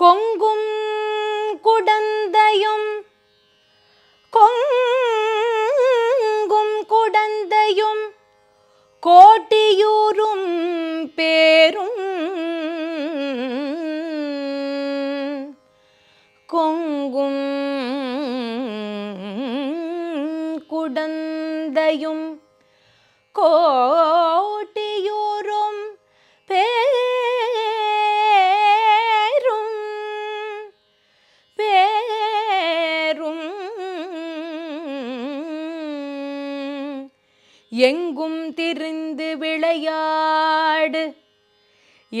கொங்கும் குடந்த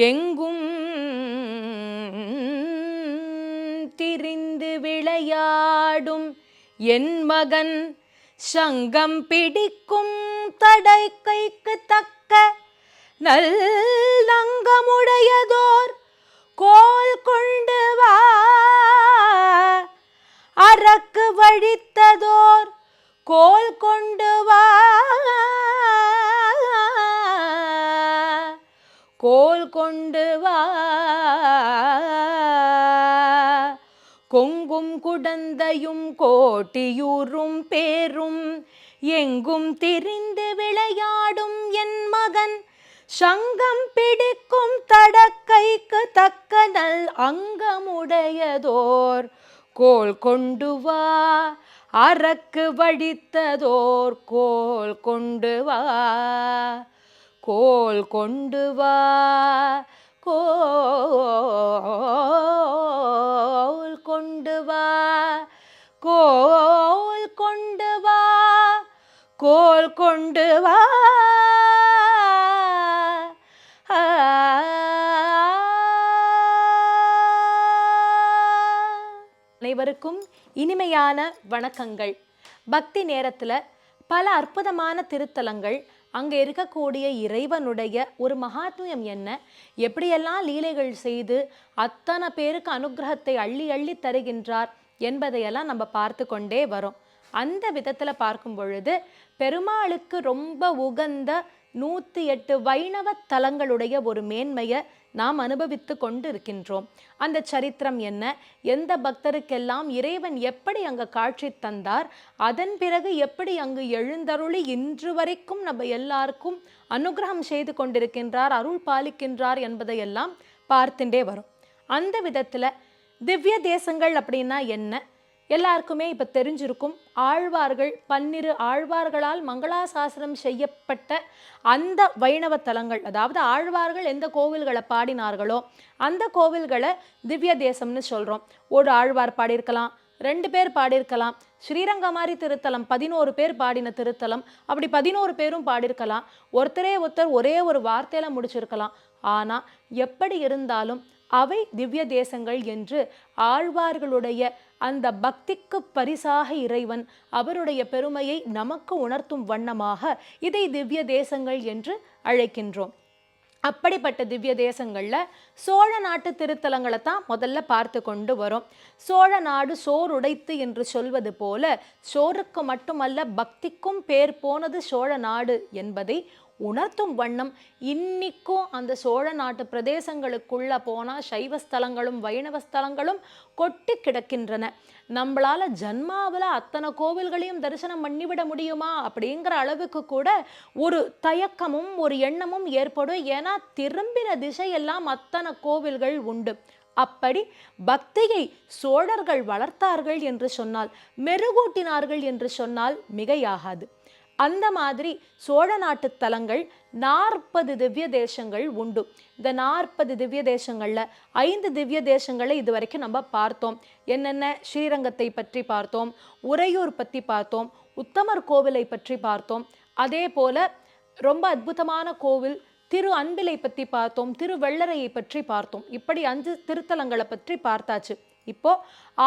எங்கும் திரிந்து விளையாடும் என் மகன் சங்கம் பிடிக்கும் தடை கைக்கு தக்க நல்லங்கமுடையதோர் கோல் கொண்டு வா. அரக்கு வழித்ததோர் கோல் கொண்டு வா. குடந்தையும் கோட்டியூரும் பேரும் எங்கும் திரிந்து விளையாடும் என் மகன். சங்கம் பிடிக்கும் தடக்கைக்கு தக்க நல் அங்கமுடையதோர். கோல் கொண்டு வா அரக்கு வடித்ததோர். கோல் கொண்டு வா கோல் கொண்டு வா கோல் கொண்டு வா கோல் கொண்டு வா கோல் கொண்டு வா. அனைவருக்கும் இனிமையான வணக்கங்கள். பக்தி நேரத்தில் பல அற்புதமான திருத்தலங்கள் அங்கே இருக்கக்கூடிய இறைவனுடைய ஒரு மகாத்மியம் என்ன? எப்படியெல்லாம் லீலைகள் செய்து அத்தனை பேருக்கு அனுகிரகத்தை அள்ளி அள்ளி தருகின்றார் என்பதையெல்லாம் நம்ம பார்த்து கொண்டே வரோம். அந்த விதத்தில் பார்க்கும் பொழுது பெருமாளுக்கு ரொம்ப உகந்த நூற்றி எட்டு வைணவ தலங்களுடைய ஒரு மேன்மையை நாம் அனுபவித்து கொண்டு இருக்கின்றோம் அந்த சரித்திரம் என்ன? எந்த பக்தருக்கெல்லாம் இறைவன் எப்படி அங்கு காட்சி தந்தார்? அதன் பிறகு எப்படி அங்கு எழுந்தருளி இன்று வரைக்கும் நம்ம எல்லாருக்கும் அனுகிரகம் செய்து கொண்டிருக்கின்றார் அருள் பாலிக்கின்றார் என்பதையெல்லாம் பார்த்துட்டே வரும். அந்த விதத்தில் திவ்ய தேசங்கள் அப்படின்னா என்ன? எல்லாருக்குமே இப்போ தெரிஞ்சிருக்கும். ஆழ்வார்கள் பன்னிரு ஆழ்வார்களால் மங்களாசாசனம் செய்யப்பட்ட அந்த வைணவ தலங்கள் அதாவது ஆழ்வார்கள் எந்த கோவில்களை பாடினார்களோ அந்த கோவில்களை திவ்ய தேசம்னு சொல்கிறோம் ஒரு ஆழ்வார் பாடியிருக்கலாம் ரெண்டு பேர் பாடியிருக்கலாம். ஸ்ரீரங்கமாரி திருத்தலம் பதினோரு பேர் பாடின திருத்தலம் அப்படி பதினோரு பேரும் பாடியிருக்கலாம். ஒருத்தரே ஒருத்தர் ஒரே ஒரு வார்த்தையில முடிச்சிருக்கலாம். ஆனால் எப்படி இருந்தாலும் அவை திவ்ய தேசங்கள் என்று ஆழ்வார்களுடைய அந்த பக்திக்கு பரிசாக இறைவன் அவருடைய பெருமையை நமக்கு உணர்த்தும் வண்ணமாக இதை திவ்ய தேசங்கள் என்று அழைக்கின்றோம். அப்படிப்பட்ட திவ்ய தேசங்கள்ல சோழ நாட்டு திருத்தலங்களை தான் முதல்ல பார்த்து கொண்டு வரோம். சோழ நாடு சோறுடைத்து என்று சொல்வது போல சோறுக்கு மட்டுமல்ல பக்திக்கும் பேர் போனது சோழ நாடு என்பதை உணர்த்தும் வண்ணம் இன்னிக்கும் அந்த சோழ நாட்டு பிரதேசங்களுக்குள்ள போனால் சைவ ஸ்தலங்களும் வைணவ ஸ்தலங்களும் கொட்டி கிடக்கின்றன. நம்மளால ஜன்மாவில் அத்தனை கோவில்களையும் தரிசனம் பண்ணிவிட முடியுமா? அப்படிங்கிற அளவுக்கு கூட ஒரு தயக்கமும் ஒரு எண்ணமும் ஏற்படும். ஏன்னா திரும்பின திசையெல்லாம் அத்தனை கோவில்கள் உண்டு. அப்படி பக்தியை சோழர்கள் வளர்த்தார்கள் என்று சொன்னால் மெருகூட்டினார்கள் என்று சொன்னால் மிகையாகாது. அந்த மாதிரி சோழ நாட்டு தலங்கள் நாற்பது திவ்ய தேசங்கள் உண்டு. இந்த நாற்பது திவ்ய தேசங்களில் ஐந்து திவ்ய தேசங்களை இது வரைக்கும் நம்ம பார்த்தோம். என்னென்ன? ஸ்ரீரங்கத்தை பற்றி பார்த்தோம். உறையூர் பற்றி பார்த்தோம். உத்தமர் கோவிலை பற்றி பார்த்தோம். அதே போல் ரொம்ப அற்புதமான கோவில் திரு அன்பிலை பற்றி பார்த்தோம். திருவெள்ளரையை பற்றி பார்த்தோம். இப்படி அஞ்சு திருத்தலங்களை பற்றி பார்த்தாச்சு. இப்போ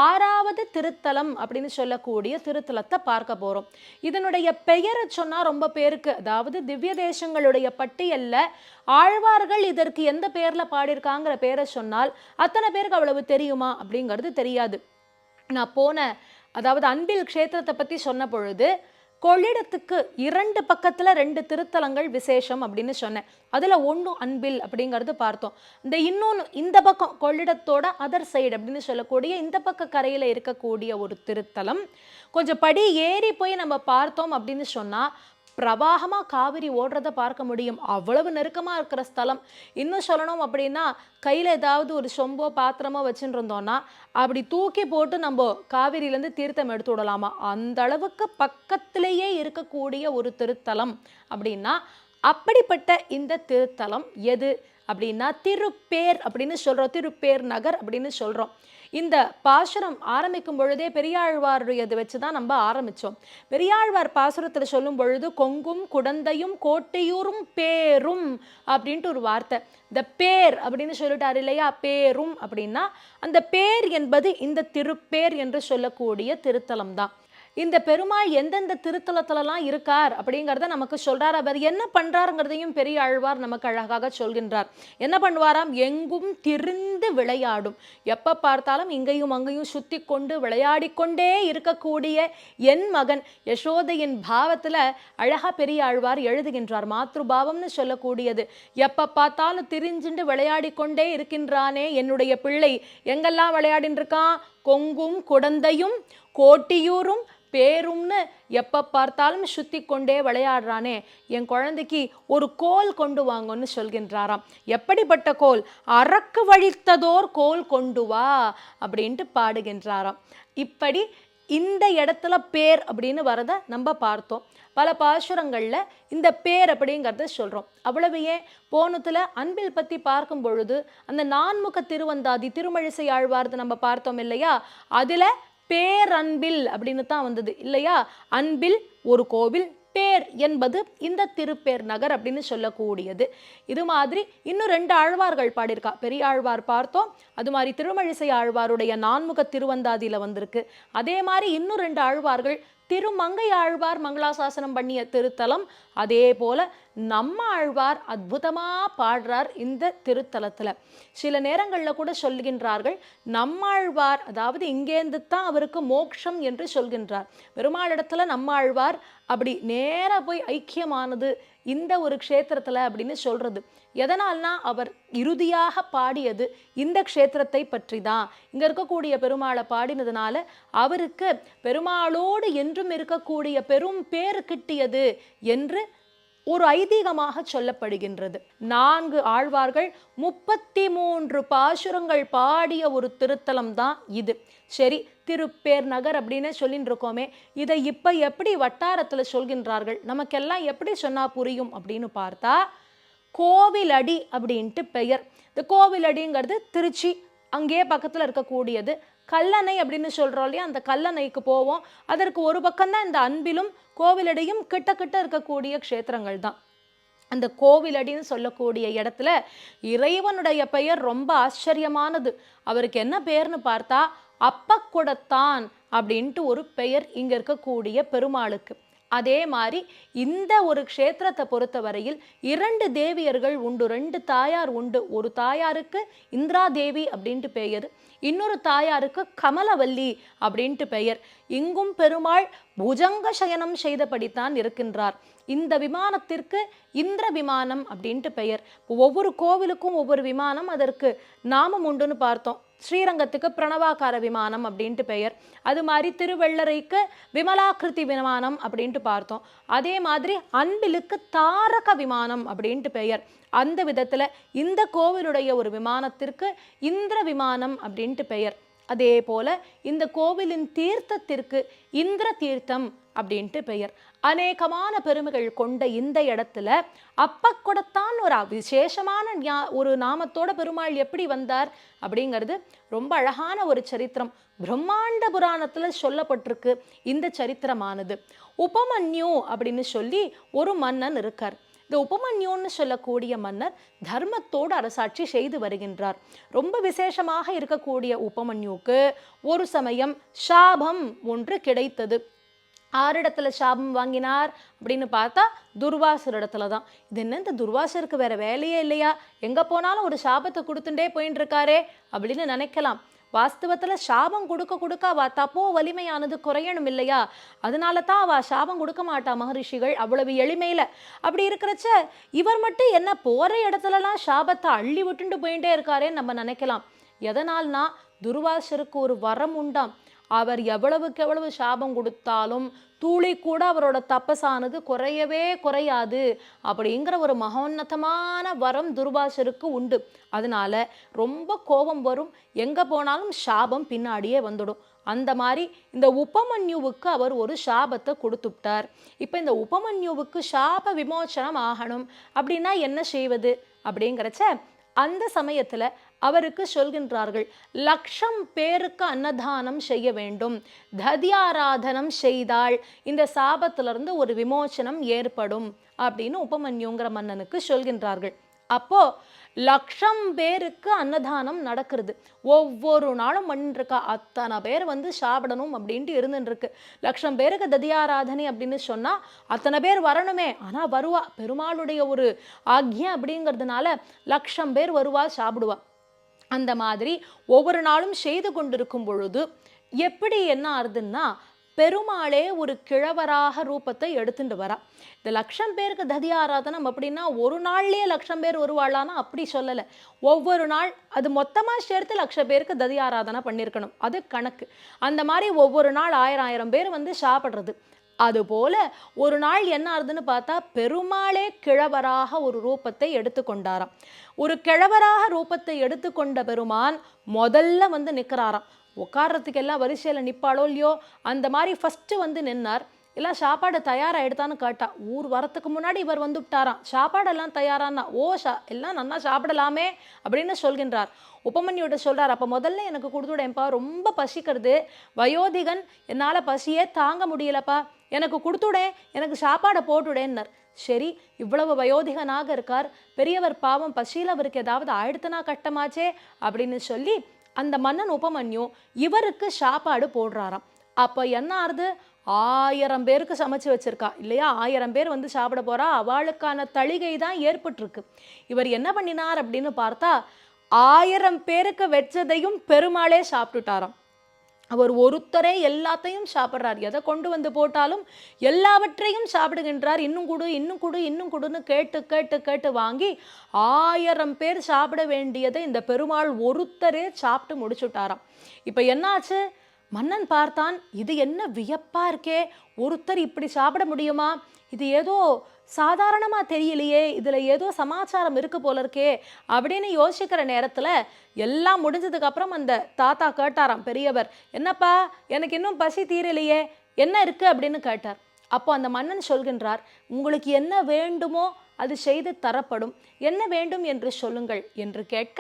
ஆறாவது திருத்தலம் அப்படின்னு சொல்லக்கூடிய திருத்தலத்தை பார்க்க போறோம். இதனுடைய பெயரை சொன்னா ரொம்ப பேருக்கு அதாவது திவ்ய தேசங்களுடைய பட்டியல்ல ஆழ்வார்கள் இதற்கு எந்த பேர்ல பாடியிருக்காங்கிற பேரை சொன்னால் அத்தனை பேருக்கு அவ்வளவு தெரியுமா அப்படிங்கிறது தெரியாது. நான் போன அதாவது அன்பில் க்ஷேத்திரத்தை பத்தி சொன்ன பொழுது கொள்ளிடத்துக்கு இரண்டு பக்கத்தில் ரெண்டு திருத்தலங்கள் விசேஷம் அப்படின்னு சொன்னேன். அதில் ஒன்று அன்பில் அப்படிங்கிறது பார்த்தோம். இந்த இன்னொன்று இந்த பக்கம் கொள்ளிடத்தோட அதர் சைடு அப்படின்னு சொல்லக்கூடிய இந்த பக்க கரையில் இருக்கக்கூடிய ஒரு திருத்தலம். கொஞ்சம் படி ஏறி போய் நம்ம பார்த்தோம் அப்படின்னு சொன்னால் பிரவாகமாக காவிரி ஓடுறத பார்க்க முடியும். அவ்வளவு நெருக்கமாக இருக்கிற ஸ்தலம். இன்னும் சொல்லணும் அப்படின்னா கையில் ஏதாவது ஒரு சொம்போ பாத்திரமோ வச்சுட்டு இருந்தோம்னா அப்படி தூக்கி போட்டு நம்ம காவிரியிலேருந்து தீர்த்தம் எடுத்து விடலாமா? அந்த அளவுக்கு பக்கத்திலேயே இருக்கக்கூடிய ஒரு திருத்தலம் அப்படின்னா அப்படிப்பட்ட இந்த திருத்தலம் எது? அப்படின்னா திருப்பேர் அப்படின்னு சொல்கிறோம் திருப்பேர் நகர் அப்படின்னு சொல்கிறோம் இந்த பாசுரம் ஆரம்பிக்கும் பொழுதே பெரியாழ்வாருடையது வச்சு தான் நம்ம ஆரம்பித்தோம் பெரியாழ்வார் பாசுரத்தில் சொல்லும் பொழுது கொங்கும் குடந்தையும் கோட்டையூரும் பேரும் அப்படின்ட்டு ஒரு வார்த்தை. இந்த பேர் அப்படின்னு சொல்லிட்டார் இல்லையா? பேரும் அப்படின்னா அந்த பேர் என்பது இந்த திருப்பேர் என்று சொல்லக்கூடிய திருத்தலம் தான் இந்த பெருமாள் எந்தெந்த திருத்தலத்துலலாம் இருக்கார் அப்படிங்கிறத நமக்கு சொல்கிறார் அவர் என்ன பண்ணுறாருங்கிறதையும் பெரிய ஆழ்வார் நமக்கு அழகாக சொல்கின்றார். என்ன பண்ணுவாராம்? எங்கும் திரிந்து விளையாடும். எப்போ பார்த்தாலும் இங்கேயும் அங்கேயும் சுற்றி கொண்டு விளையாடி கொண்டே இருக்கக்கூடிய என் மகன் யசோதையின் பாவத்தில் அழகா பெரிய ஆழ்வார் எழுதுகின்றார். மாத்ருபாவம்னு சொல்லக்கூடியது. எப்போ பார்த்தாலும் திரிஞ்சுண்டு விளையாடி கொண்டே இருக்கின்றானே என்னுடைய பிள்ளை. எங்கெல்லாம் விளையாடின்னு இருக்கான் கொங்கும் குடந்தையும் கோட்டியூரும் பேரும்னு எப்போ பார்த்தாலும் சுத்தி கொண்டே விளையாடுறானே. என் குழந்தைக்கு ஒரு கோல் கொண்டு வாங்கன்னு சொல்கின்றாராம். எப்படிப்பட்ட கோல்? அறக்கு வழித்ததோர் கோல் கொண்டு வா அப்படின்ட்டு பாடுகின்றாராம். இப்படி இந்த இடத்துல பேர் அப்படின்னு வரத நம்ம பார்த்தோம். பல பாசுரங்களில் இந்த பேர் அப்படிங்கிறத சொல்கிறோம் அவ்வளவு ஏன்? போனத்தில் அன்பில் பற்றி பார்க்கும் பொழுது அந்த நான்முக திருவந்தாதி திருமழிசை ஆழ்வார்து நம்ம பார்த்தோம் இல்லையா? அதில் பேரன்பில் அப்படின்னு தான் வந்தது இல்லையா? அன்பில் ஒரு கோவில் பேர் என்பது இந்த திருப்பேர் நகர் அப்படின்னு சொல்லக்கூடியது. இது மாதிரி இன்னும் ரெண்டு ஆழ்வார்கள் பாடியிருக்கா. பெரிய ஆழ்வார் பார்த்தோம். அது மாதிரி திருமழிசை ஆழ்வாருடைய நான்முக திருவந்தாதியில் வந்திருக்கு. அதே மாதிரி இன்னும் ரெண்டு ஆழ்வார்கள் திருமங்கை ஆழ்வார் மங்களாசாசனம் பண்ணிய திருத்தலம். அதே போல நம்ம ஆழ்வார் அற்புதமாக பாடுறார் இந்த திருத்தலத்தில். சில நேரங்களில் கூட சொல்கின்றார்கள் நம்மாழ்வார் அதாவது இங்கேருந்து தான் அவருக்கு மோட்சம் என்று சொல்கின்றார். பெருமாளிடத்துல நம்மாழ்வார் அப்படி நேராக போய் ஐக்கியமானது இந்த ஒரு க்ஷேத்திரத்தில் அப்படின்னு சொல்றது. எதனால்னா அவர் இறுதியாக பாடியது இந்த க்ஷேத்திரத்தை பற்றி தான் இங்கே இருக்கக்கூடிய பெருமாளை பாடினதுனால அவருக்கு பெருமாளோடு என்றும் இருக்கக்கூடிய பெரும் பேர் கிட்டியது என்று ஒரு ஐதீகமாக சொல்லப்படுகின்றது. நான்கு ஆழ்வார்கள் முப்பத்தி மூன்று பாசுரங்கள் பாடிய ஒரு திருத்தலம் தான் இது. சரி திருப்பேர் நகர் அப்படின்னு சொல்லிட்டு இருக்கோமே இதை இப்போ எப்படி வட்டாரத்தில் சொல்கின்றார்கள்? நமக்கெல்லாம் எப்படி சொன்னால் புரியும் அப்படின்னு பார்த்தா கோவிலடி அப்படின்ட்டு பெயர். இந்த கோவிலடிங்கிறது திருச்சி அங்கேயே பக்கத்தில் இருக்கக்கூடியது. கல்லணை அப்படின்னு சொல்கிறோம் இல்லையா அந்த கல்லணைக்கு போவோம். அதற்கு ஒரு பக்கம்தான் இந்த அன்பிலும் கோவிலடியும் கிட்ட கிட்ட இருக்கக்கூடிய க்ஷேத்திரங்கள் தான். அந்த கோவிலடின்னு சொல்லக்கூடிய இடத்துல இறைவனுடைய பெயர் ரொம்ப ஆச்சரியமானது. அவருக்கு என்ன பெயர்னு பார்த்தா அப்பக்குடத்தான் அப்படின்ட்டு ஒரு பெயர் இங்கே இருக்கக்கூடிய பெருமாளுக்கு. அதே மாதிரி இந்த ஒரு க்ஷேத்திரத்தை பொறுத்தவரையில் இரண்டு தேவியர்கள் உண்டு ரெண்டு தாயார் உண்டு. ஒரு தாயாருக்கு இந்திரா தேவி அப்படின்ட்டு பெயர் இன்னொரு தாயாருக்கு கமலவல்லி அப்படின்ட்டு பெயர். இங்கும் பெருமாள் புஜங்க சயனம் செய்தபடித்தான் இருக்கின்றார். இந்த விமானத்திற்கு இந்திர விமானம் அப்படின்ட்டு பெயர். ஒவ்வொரு கோவிலுக்கும் ஒவ்வொரு விமானம் அதற்கு நாமம் உண்டுன்னு பார்த்தோம். ஸ்ரீரங்கத்துக்கு பிரணவாக்கார விமானம் அப்படின்ட்டு பெயர். அது மாதிரி திருவெள்ளரைக்கு விமலாக்கிருதி விமானம் அப்படின்ட்டு பார்த்தோம். அதே மாதிரி அன்பிலுக்கு தாரக விமானம் அப்படின்ட்டு பெயர். அந்த விதத்தில் இந்த கோவிலுடைய ஒரு விமானத்திற்கு இந்திர விமானம் அப்படின்ட்டு பெயர். அதே போல இந்த கோவிலின் தீர்த்தத்திற்கு இந்திர தீர்த்தம் அப்படின்ட்டு பெயர். அநேகமான பெருமைகள் கொண்ட இந்த இடத்துல அப்பக்கொடத்தான் ஒரு விசேஷமான ஞா- ஒரு நாமத்தோட பெருமாள் எப்படி வந்தார் அப்படிங்கிறது ரொம்ப அழகான ஒரு சரித்திரம். பிரம்மாண்ட புராணத்தில் சொல்லப்பட்டிருக்கு இந்த சரித்திரமானது. உபமன்யு அப்படின்னு சொல்லி ஒரு மன்னன் இருக்கார். இந்த உபமன்யுன்னு சொல்லக்கூடிய மன்னர் தர்மத்தோடு அரசாட்சி செய்து வருகின்றார். ரொம்ப விசேஷமாக இருக்கக்கூடிய உபமன்யுக்கு ஒரு சமயம் சாபம் ஒன்று கிடைத்தது. ஆரிடத்துல சாபம் வாங்கினார் அப்படின்னு பார்த்தா துர்வாசர் இடத்துல தான். இது என்ன இந்த துர்வாசருக்கு வேற வேலையே இல்லையா? எங்க போனாலும் ஒரு சாபத்தை கொடுத்துட்டே போயின்னு இருக்காரே அப்படின்னு நினைக்கலாம். வாஸ்தவத்தில் சாபம் கொடுக்க கொடுக்க அவ தப்போ வலிமையானது குறையணும் இல்லையா? அதனால தான் அவ சாபம் கொடுக்க மாட்டா மகரிஷிகள் அவ்வளவு எளிமையில். அப்படி இருக்கிறச்ச இவர் மட்டும் என்ன போகிற இடத்துலலாம் சாபத்தை அள்ளி விட்டுண்டு போயிட்டே இருக்காரேன்னு நம்ம நினைக்கலாம். எதனால்னா துர்வாசருக்கு ஒரு வரம் உண்டாம். அவர் எவ்வளவுக்கு எவ்வளவு சாபம் கொடுத்தாலும் தூளி கூட அவரோட தப்பசானது குறையவே குறையாது. அப்படிங்கிற ஒரு மகோன்னதமான வரம் துர்வாசருக்கு உண்டு. அதனால ரொம்ப கோபம் வரும். எங்கே போனாலும் சாபம் பின்னாடியே வந்துடும். அந்த மாதிரி இந்த உபமன்யுவுக்கு அவர் ஒரு சாபத்தை கொடுத்துட்டார் இப்போ இந்த உபமன்யுவுக்கு சாப விமோச்சனம் ஆகணும். அப்படின்னா என்ன செய்வது? அப்படிங்கிறச்ச அந்த சமயத்தில் அவருக்கு சொல்கின்றார்கள் லட்சம் பேருக்கு அன்னதானம் செய்ய வேண்டும் ததியாராதனம் செய்தால் இந்த சாபத்திலிருந்து ஒரு விமோசனம் ஏற்படும் அப்படின்னு உபமன்யுங்கிற மன்னனுக்கு சொல்கின்றார்கள். அப்போ லட்சம் பேருக்கு அன்னதானம் நடக்கிறது. ஒவ்வொரு நாளும் பண்ணிருக்கா அத்தனை பேர் வந்து சாப்பிடணும் அப்படின்ட்டு இருந்துருக்கு லட்சம் பேருக்கு ததியாராதனை அப்படின்னு சொன்னா அத்தனை பேர் வரணுமே. ஆனா வருவா. பெருமாளுடைய ஒரு ஆக்யம் அப்படிங்கிறதுனால லட்சம் பேர் வருவா சாப்பிடுவா. அந்த மாதிரி ஒவ்வொரு நாளும் செய்து கொண்டிருக்கும் பொழுது எப்படி என்ன ஆறுதுன்னா பெருமாளே ஒரு கிழவராக ரூபத்தை எடுத்துட்டு வரா. இந்த லட்சம் பேருக்கு ததி ஆராதனம் அப்படின்னா ஒரு நாள்லேயே லட்சம் பேர் வருவாளான்னா அப்படி சொல்லலை. ஒவ்வொரு நாள் அது மொத்தமாக சேர்த்து லட்சம் பேருக்கு ததி ஆராதனை பண்ணியிருக்கணும் அது கணக்கு. அந்த மாதிரி ஒவ்வொரு நாள் ஆயிரம் ஆயிரம் பேர் வந்து சாப்பிட்றது. அதுபோல ஒரு நாள் என்ன ஆகுதுன்னு பார்த்தா பெருமாளே கிழவராக ஒரு ரூபத்தை எடுத்துக்கொண்டாராம். ஒரு கிழவராக ரூபத்தை எடுத்துக்கொண்ட பெருமான் முதல்ல வந்து நிற்கிறாராம் உட்கார்றதுக்கு எல்லாம் வரிசையில் நிற்பாளோ இல்லையோ? அந்த மாதிரி ஃபஸ்ட்டு வந்து நின்னார். எல்லாம் சாப்பாடு தயாராகிடுதான்னு கேட்டா ஊர் வரத்துக்கு முன்னாடி இவர் வந்து விட்டாராம் சாப்பாடெல்லாம் தயாரானா ஓ சா எல்லாம் நல்லா சாப்பிடலாமே அப்படின்னு சொல்கின்றார். உபமன்யோட சொல்கிறார் அப்போ முதல்ல எனக்கு கொடுத்துடேன்ப்பா ரொம்ப பசிக்கிறது. வயோதிகன் என்னால் பசியே தாங்க முடியலப்பா. எனக்கு கொடுத்துடே எனக்கு சாப்பாடை போட்டுடேன்னார் சரி இவ்வளவு வயோதிகனாக இருக்கார் பெரியவர் பாவம் பசியில் அவருக்கு ஏதாவது ஆயிடுத்துனா கட்டமாச்சே அப்படின்னு சொல்லி அந்த மன்னன் உபமன்யு இவருக்கு சாப்பாடு போடுறாராம். அப்போ என்ன ஆறுது? ஆயிரம் பேருக்கு சமைச்சு வச்சிருக்கா இல்லையா? ஆயிரம் பேர் வந்து சாப்பிட போறா அவளுக்கான தளிகை தான் ஏற்பட்டிருக்கு. இவர் என்ன பண்ணினார் அப்படின்னு பார்த்தா ஆயிரம் பேருக்கு வச்சதையும் பெருமாளே சாப்பிட்டுட்டாராம். அவர் ஒருத்தரே எல்லாத்தையும் சாப்பிட்றார். எதை கொண்டு வந்து போட்டாலும் எல்லாவற்றையும் சாப்பிடுகின்றார். இன்னும் கொடு இன்னும் கொடு இன்னும் கொடுன்னு கேட்டு கேட்டு கேட்டு வாங்கி ஆயிரம் பேர் சாப்பிட வேண்டியதை இந்த பெருமாள் ஒருத்தரே சாப்பிட்டு முடிச்சுட்டாராம். இப்போ என்னாச்சு? மன்னன் பார்த்தான் இது என்ன வியப்பாக இருக்கே? ஒருத்தர் இப்படி சாப்பிட முடியுமா? இது ஏதோ சாதாரணமாக தெரியலையே இதில் ஏதோ சமாச்சாரம் இருக்கு போல இருக்கே அப்படின்னு யோசிக்கிற நேரத்தில் எல்லாம் முடிஞ்சதுக்கு அப்புறம் அந்த தாத்தா கேட்டாராம் பெரியவர் என்னப்பா எனக்கு இன்னும் பசி தீரலையே என்ன இருக்குது அப்படின்னு கேட்டார். அப்போ அந்த மன்னன் சொல்கின்றார் உங்களுக்கு என்ன வேண்டுமோ அது செய்து தரப்படும். என்ன வேண்டும் என்று சொல்லுங்கள் என்று கேட்க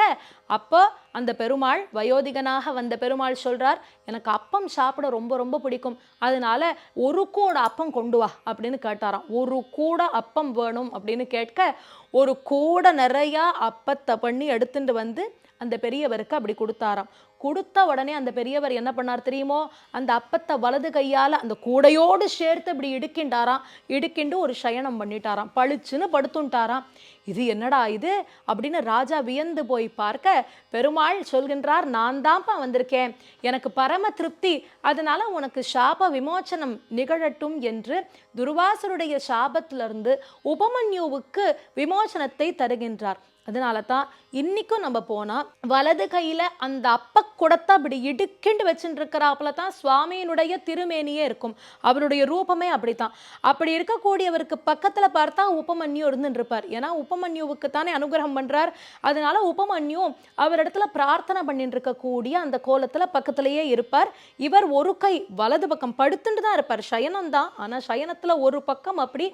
அப்போ அந்த பெருமாள் வயோதிகனாக வந்த பெருமாள் சொல்றார் எனக்கு அப்பம் சாப்பிட ரொம்ப ரொம்ப பிடிக்கும். அதனால ஒரு கூட அப்பம் கொண்டு வா அப்படின்னு கேட்டாராம். ஒரு கூட அப்பம் வேணும் அப்படின்னு கேட்க ஒரு கூட நிறையா அப்பத்தை பண்ணி எடுத்துட்டு வந்து அந்த பெரியவருக்கு அப்படி கொடுத்தாராம். கொடுத்த உடனே அந்த பெரியவர் என்ன பண்ணார் தெரியுமோ? அந்த அப்பத்தை வலது கையால் அந்த கூடையோடு சேர்த்து இப்படி இடுக்கின்றாராம். இடுக்கிண்டு ஒரு சயனம் பண்ணிட்டாராம். பளிச்சுன்னு படுத்துட்டாராம் இது என்னடா இது? அப்படின்னு ராஜா வியந்து போய் பார்க்க பெருமாள் சொல்கின்றார் நான் தான்ப்பா வந்திருக்கேன். எனக்கு பரம திருப்தி. அதனால உனக்கு சாப விமோச்சனம் நிகழட்டும் என்று துர்வாசருடைய சாபத்திலிருந்து உபமன்யுவுக்கு விமோசனத்தை தருகின்றார். அதனால தான் இன்றைக்கும் நம்ம போனால் வலது கையில் அந்த அப்ப குடத்தை அப்படி இடுக்கிண்டு வச்சுட்டுருக்கிறாப்புல தான் சுவாமியினுடைய திருமேனியே இருக்கும். அவருடைய ரூபமே அப்படி தான் அப்படி இருக்கக்கூடியவருக்கு பக்கத்தில் பார்த்தா உபமன்யு இருந்துருப்பார் ஏன்னா உபமன்யுவுக்கு தானே அனுகிரகம் பண்ணுறார் அதனால உபமன்யு அவரிடத்துல பிரார்த்தனை பண்ணிட்டு இருக்கக்கூடிய அந்த கோலத்தில் பக்கத்திலேயே இருப்பார். இவர் ஒரு கை வலது பக்கம் படுத்துட்டு தான் இருப்பார். சயனம் தான் ஆனால் சயனத்தில் ஒரு பக்கம் அப்படி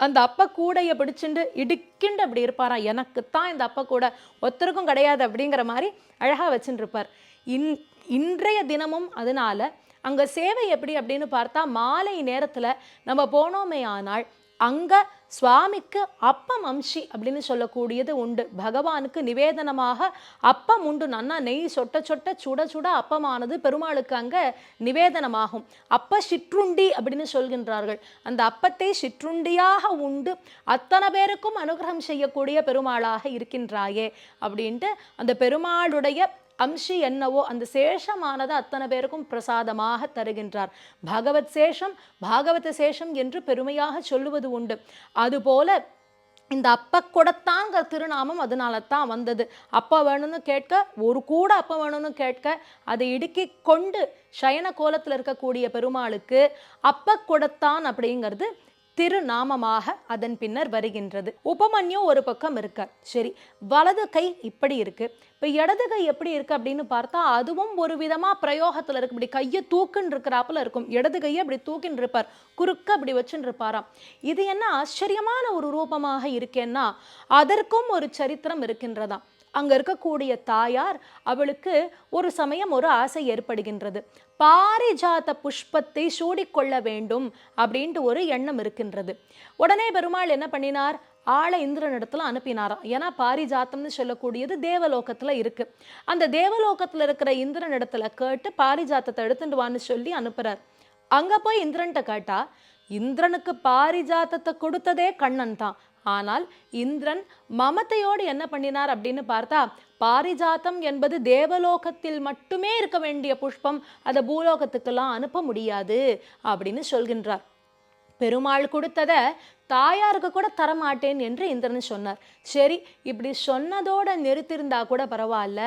அந்த அப்பா கூடைய பிடிச்சிண்டு இடுக்கிண்டு அப்படி இருப்பாராம் எனக்கு தான் இந்த அப்பா கூட ஒருத்தருக்கும் கிடையாது அப்படிங்கிற மாதிரி அழகாக வச்சுட்டு இருப்பார் இன் இன்றைய தினமும் அதனால அங்கே சேவை எப்படி அப்படின்னு பார்த்தா மாலை நேரத்தில் நம்ம போனோமே ஆனால் அங்கே சுவாமிக்கு அப்பம் அம்சி அப்படின்னு சொல்லக்கூடியது உண்டு. பகவானுக்கு நிவேதனமாக அப்பம் உண்டு. நன்னா நெய் சொட்ட சொட்ட சுட சுட அப்பமானது பெருமாளுக்கு அங்கே நிவேதனமாகும். அப்ப சிற்றுண்டி அப்படின்னு சொல்கின்றார்கள். அந்த அப்பத்தை சிற்றுண்டியாக உண்டு. அத்தனை பேருக்கும் அனுகிரகம் செய்யக்கூடிய பெருமாளாக இருக்கின்றாயே அப்படின்ட்டு அந்த பெருமாளுடைய அம்சி என்னவோ அந்த சேஷமானது அத்தனை பேருக்கும் பிரசாதமாக தருகின்றார். பகவத் சேஷம் பாகவத சேஷம் என்று பெருமையாக சொல்லுவது உண்டு. அதுபோல இந்த அப்பக்கூடத்தாங்கிற திருநாமம் அதனால தான் வந்தது. அப்பா வேணும்னு கேட்க ஒரு கூட அப்பா வேணும்னு கேட்க அதை இடுக்கி கொண்டு சயன கோலத்தில் இருக்கக்கூடிய பெருமாளுக்கு அப்ப அப்படிங்கிறது திருநாமமாக அதன் பின்னர் வருகின்றது. உபமன்யு ஒரு பக்கம் இருக்க. சரி வலது கை இப்படி இருக்கு. இப்போ இடது கை எப்படி இருக்கு அப்படின்னு பார்த்தா அதுவும் ஒரு விதமா பிரயோகத்துல இருக்கு. இப்படி கையை தூக்குன்னு இருக்கிறாப்புல இருக்கும். இடது கையை அப்படி தூக்கின்னு இருப்பார். குறுக்க அப்படி வச்சுன்னு இருப்பாராம். இது என்ன ஆச்சரியமான ஒரு ரூபமாக இருக்கேன்னா அதற்கும் ஒரு சரித்திரம் இருக்கின்றதாம். அங்க இருக்கக்கூடிய தாயார் அவளுக்கு ஒரு சமயம் ஒரு ஆசை ஏற்படுகின்றது. பாரிஜாத புஷ்பத்தை சூடிக்கொள்ள வேண்டும் அப்படின்ட்டு ஒரு எண்ணம் இருக்கின்றது. உடனே பெருமாள் என்ன பண்ணினார்? ஆளை இந்திரனிடத்தில் அனுப்பினாராம். ஏன்னா பாரிஜாத்தம்னு சொல்லக்கூடியது தேவலோகத்துல இருக்கு. அந்த தேவலோகத்துல இருக்கிற இந்திரனிடத்துல கேட்டு பாரிஜாத்தத்தை எடுத்துட்டு வான்னு சொல்லி அனுப்புகிறார் அங்க போய் இந்திரன்ட்ட கேட்டா இந்திரனுக்கு பாரிஜாத்தத்தை கொடுத்ததே கண்ணன் தான். ஆனால் இந்திரன் மமத்தையோடு என்ன பண்ணினார் அப்படின்னு பார்த்தா பாரிஜாத்தம் என்பது தேவலோகத்தில் மட்டுமே இருக்க வேண்டிய புஷ்பம் அதை பூலோகத்துக்கெல்லாம் அனுப்ப முடியாது அப்படின்னு சொல்கின்றார். பெருமாள் கொடுத்ததை தாயாருக்கு கூட தரமாட்டேன் என்று இந்திரன் சொன்னார். சரி இப்படி சொன்னதோட நிறுத்திருந்தா கூட பரவாயில்ல.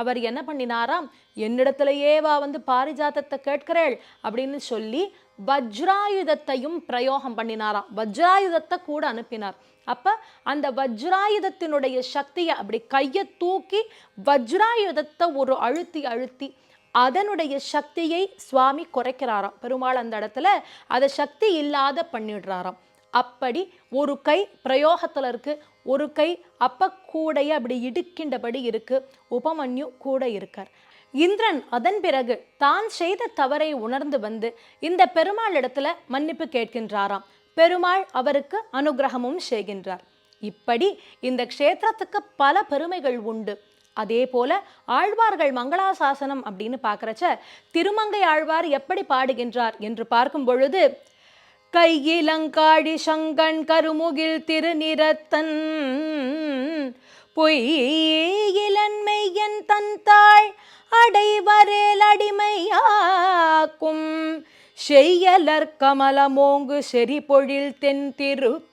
அவர் என்ன பண்ணினாராம்? என்னிடத்திலேயேவா வந்து பாரிஜாத்தத்தை கேட்கிறேள் அப்படின்னு சொல்லி வஜ்ராயுதத்தையும் பிரயோகம் பண்ணினாராம். வஜ்ராயுதத்தை கூட அனுப்பினார். அப்ப அந்த வஜ்ராயுதத்தினுடைய சக்தியை அப்படி கையை தூக்கி வஜ்ராயுதத்தை ஒரு அழுத்தி அழுத்தி அதனுடைய சக்தியை சுவாமி குறைக்கிறாராம். பெருமாள் அந்த இடத்துல அதை சக்தி இல்லாத பண்ணிடுறாராம். அப்படி ஒரு கை பிரயோகத்துல இருக்கு ஒரு கை அப்ப கூடைய அப்படி இடுக்கின்றபடி இருக்கு உபமன்யு கூட இருக்கார். இந்திரன் அதன் பிறகு தான் செய்த தவறை உணர்ந்து வந்து இந்த பெருமாள் இடத்துல மன்னிப்பு கேட்கின்றாராம். பெருமாள் அவருக்கு அனுகிரகமும் செய்கின்றார். இப்படி இந்த க்ஷேத்திரத்துக்கு பல பெருமைகள் உண்டு. அதே போல ஆழ்வார்கள் மங்களாசாசனம் அப்படின்னு பார்க்குறச்ச திருமங்கை ஆழ்வார் எப்படி பாடுகின்றார் என்று பார்க்கும் பொழுது கையிலங்காடி சங்கன் கருமுகில் திருநிறத்தன். பொய்யிலன்மையன் தன் தாள் அடைவரேல் அடிமையாக்கும் செய்யலர் கமலமோங்கு செறி பொழில் தென் திருப்பேர்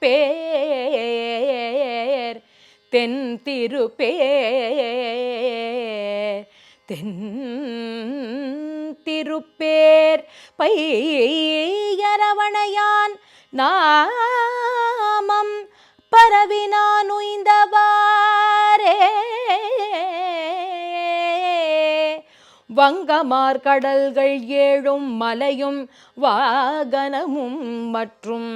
தென் திருப்பேர் தென் திருப்பேர். பையரவணையான் நாமம் பரவினான் உய்ந்தவாரே வங்கமார் கடல்கள் ஏழும் மலையும் வாகனமும் மற்றும்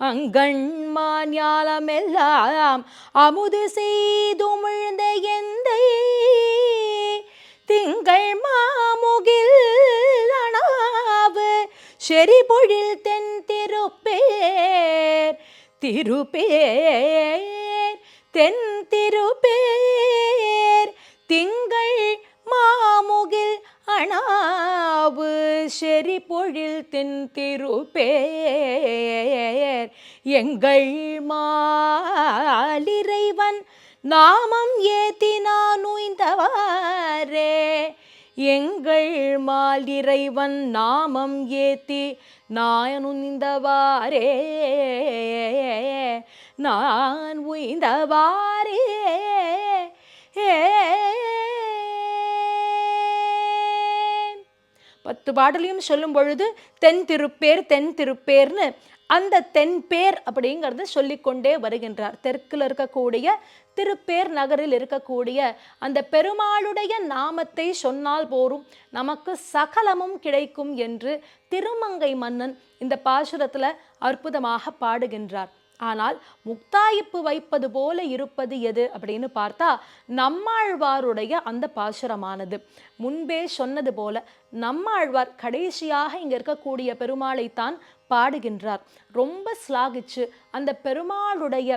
அங்கண்மான் ஞாலமெல்லாம் அமுது செய்துமிழ்ந்த எந்தை திங்கள் மாமுகில் அணாவு செறிபொழில் தென் திருப்பேர் திருப்பேர். தென் திருப்பேர் திங்கள் மாமுகில் அணாவு செறி பொழில் தென் திருப்பேர் எங்கள் மாலிறைவன் நாமம் ஏத்தினான் உய்ந்தவாரே எங்கள் மாலிறைவன் நாமம் ஏத்தி நாயனுந்தவாரே நான் உய்ந்தவாரே ஏ பத்து பாடலையும் சொல்லும் பொழுது தென் திருப்பேர் தென் திருப்பேர்னு அந்த தென்பேர் அப்படிங்கிறத சொல்லிக்கொண்டே வருகின்றார். தெற்கில் இருக்கக்கூடிய திருப்பேர் நகரில் இருக்கக்கூடிய அந்த பெருமாளுடைய நாமத்தை சொன்னால் போரும் நமக்கு சகலமும் கிடைக்கும் என்று திருமங்கை மன்னன் இந்த பாசுரத்தில் அற்புதமாக பாடுகின்றார். ஆனால் முக்தாயிப்பு வைப்பது போல இருப்பது எது அப்படின்னு பார்த்தா நம்மாழ்வாருடைய அந்த பாசுரமானது. முன்பே சொன்னது போல நம்மாழ்வார் கடைசியாக இங்க இருக்கக்கூடிய பெருமாளைத்தான் பாடுகின்றார். ரொம்ப ஸ்லாகிச்சு அந்த பெருமாளுடைய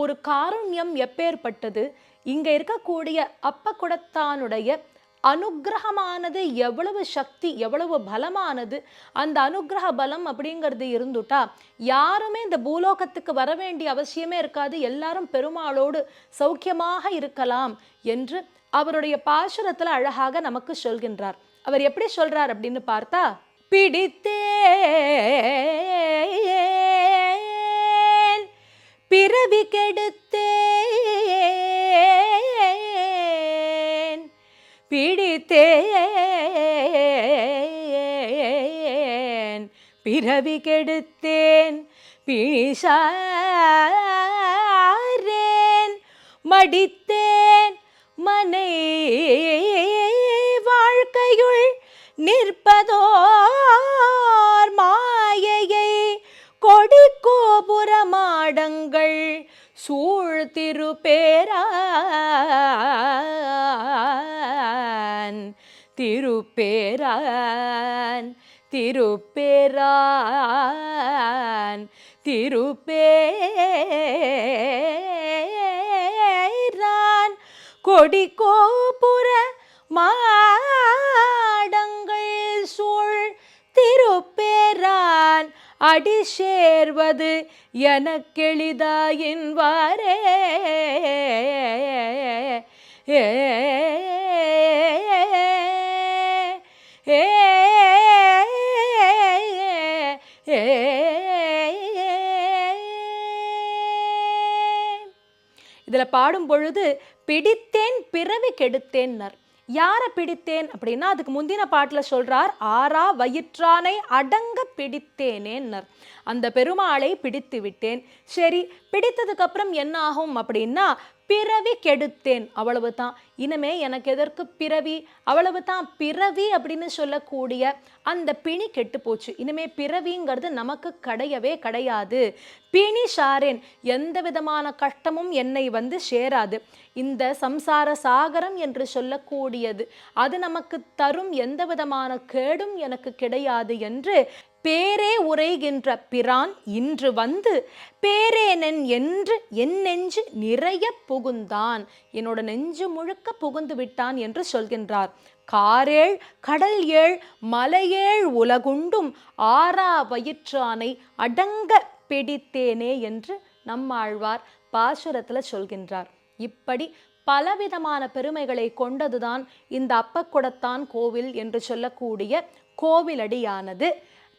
ஒரு காருண்யம் எப்பேற்பட்டது? இங்க இருக்கக்கூடிய அப்பகுடத்தானுடைய அனுக்கிரகமானது எவ்வளவு சக்தி எவ்வளவு பலமானது அந்த அனுக்கிரக பலம் அப்படிங்கிறது இருந்துட்டா யாருமே இந்த பூலோகத்துக்கு வர வேண்டிய அவசியமே இருக்காது. எல்லாரும் பெருமாளோடு சௌக்கியமாக இருக்கலாம் என்று அவருடைய பாசுரத்தில் அழகாக நமக்கு சொல்கின்றார். அவர் எப்படி சொல்றார் அப்படின்னு பார்த்தா பிடித்தே பிறவி கெடுத்து பிறவி கெடுத்தேன். பிணிசாரேன் மடித்தேன். மனை வாழ்க்கையுள் நிற்பதோர் மாயையை கொடி கோபுரமாடங்கள் சூழ்திருப்பேரான் திருப்பேரான் திருப்பேரான் திருப்பேரான். கொடி கோபுர மாடங்கள் சூழ் திருப்பேரான். அடி சேர்வது எனக்கெளிதாயின் வாரே. ஏ ஏ இதில் பாடும் பொழுது பிடித்தேன் பிறவி கெடுத்தேன்னர். யாரை பிடித்தேன் அப்படின்னா அதுக்கு முந்தின பாட்டில் சொல்றார் ஆறா வயிற்றானை அடங்க பிடித்தேனேன்னர். அந்த பெருமாளை பிடித்து விட்டேன். சரி பிடித்ததுக்கு அப்புறம் என்ன ஆகும் அப்படின்னா பிறவி கெடுத்தேன் அவ்வளவு தான் இனிமே எனக்கு எதற்கு பிறவி? அவ்வளவு தான் பிறவி அப்படின்னு சொல்லக்கூடிய அந்த பிணி கெட்டு போச்சு இனிமே பிறவிங்கிறது நமக்கு கிடையவே கிடையாது. பிணி சாரேன் எந்த விதமான கஷ்டமும் என்னை வந்து சேராது. இந்த சம்சார சாகரம் என்று சொல்லக்கூடியது அது நமக்கு தரும் எந்த விதமான கேடும் எனக்கு கிடையாது என்று பேரே உரைகின்ற பிரான் இன்று வந்து பேரேனென் என்று என் நெஞ்சு நிறைய புகுந்தான். என்னோட நெஞ்சு முழுக்க புகுந்து விட்டான் என்று சொல்கின்றார். காரேழ் கடல் ஏழ் மலையேழ் உலகுண்டும் ஆறா வயிற்றானை அடங்க பிடித்தேனே என்று நம்மாழ்வார் பாசுரத்தில் சொல்கின்றார். இப்படி பலவிதமான பெருமைகளை கொண்டதுதான் இந்த அப்பக்குடத்தான் கோவில் என்று சொல்லக்கூடிய கோவிலடியானது.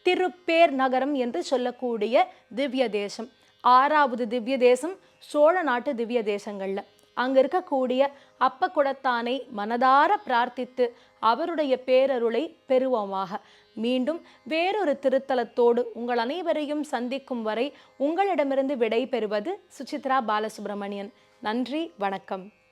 திருப்பேர் நகரம் என்று சொல்லக்கூடிய திவ்ய தேசம். ஆறாவது திவ்ய தேசம் சோழ நாட்டு திவ்ய தேசங்கள்ல. அங்கே இருக்கக்கூடிய அப்பக்குடத்தானை மனதார பிரார்த்தித்து அவருடைய பேரருளை பெறுவோமாக. மீண்டும் வேறொரு திருத்தலத்தோடு உங்கள் அனைவரையும் சந்திக்கும் வரை உங்களிடமிருந்து விடை பெறுவது சுசித்ரா பாலசுப்ரமணியன். நன்றி வணக்கம்.